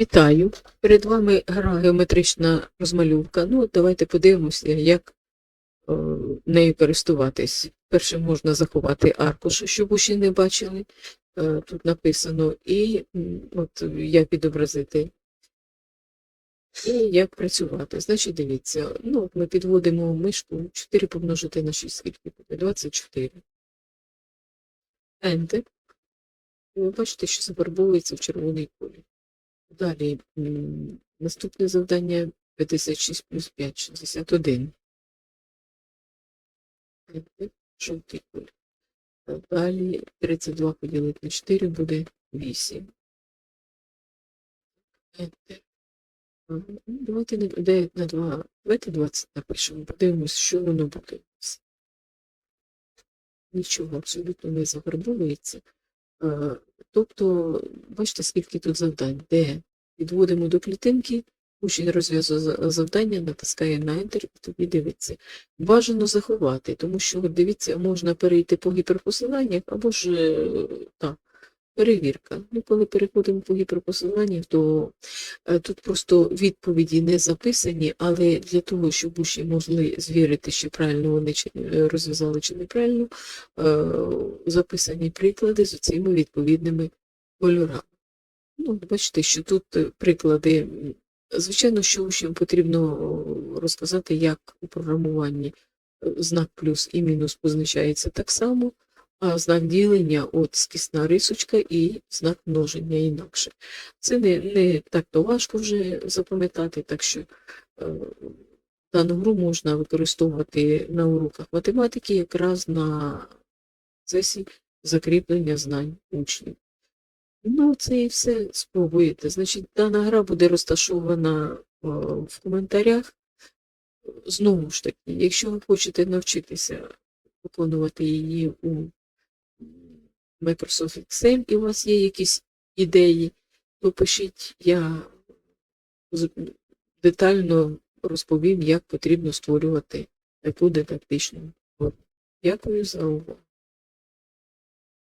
Вітаю! Перед вами гра геометрична розмальовка. Ну, давайте подивимося, як е, нею користуватись. Перше можна заховати аркуш, щоб ще не бачили. Е, тут написано, і от як відобразити. І як працювати. Значить, дивіться, ну, ми підводимо мишку 4 помножити на 6, скільки буде? 24. Enter. Ви бачите, що зафарбовується в червоний колір. Далі наступне завдання 56 плюс 5, 61. Enter. Жовтий колір. Далі 32 поділити на 4 буде 8. Enter. Ну, Давайте на 9 на 2, давайте 20 напишемо, подивимось, що воно буде. Нічого абсолютно не зафарбовується. Е, Тобто, бачите, скільки тут завдань, де підводимо до клітинки, учень розв'язує за- завдання, натискає на Enter і тобі дивиться. Бажано заховати, тому що, дивіться, можна перейти по гіперпосиланнях або ж е, так, перевірка. Ну, коли переходимо по гіперпосиланнях, то е, тут просто відповіді не записані, але для того, щоб учні могли звірити, чи правильно вони е, розв'язали чи неправильно, е, записані приклади з цими відповідними кольорами. Ну, бачите, що тут приклади. Звичайно, що учням потрібно розказати, як у програмуванні знак плюс і мінус позначається так само, знак ділення от скісна рисочка і знак множення інакше. Це не, не так то важко вже запам'ятати, так що е, дану гру можна використовувати на уроках математики якраз на процесі закріплення знань учнів. Ну, це і все спробуєте. Значить, дана гра буде розташована е, в коментарях. Знову ж таки, якщо ви хочете навчитися виконувати її у Microsoft Excel і у вас є якісь ідеї, то пишіть, я детально розповім, як потрібно створювати таку дидактичну гру. Дякую за увагу.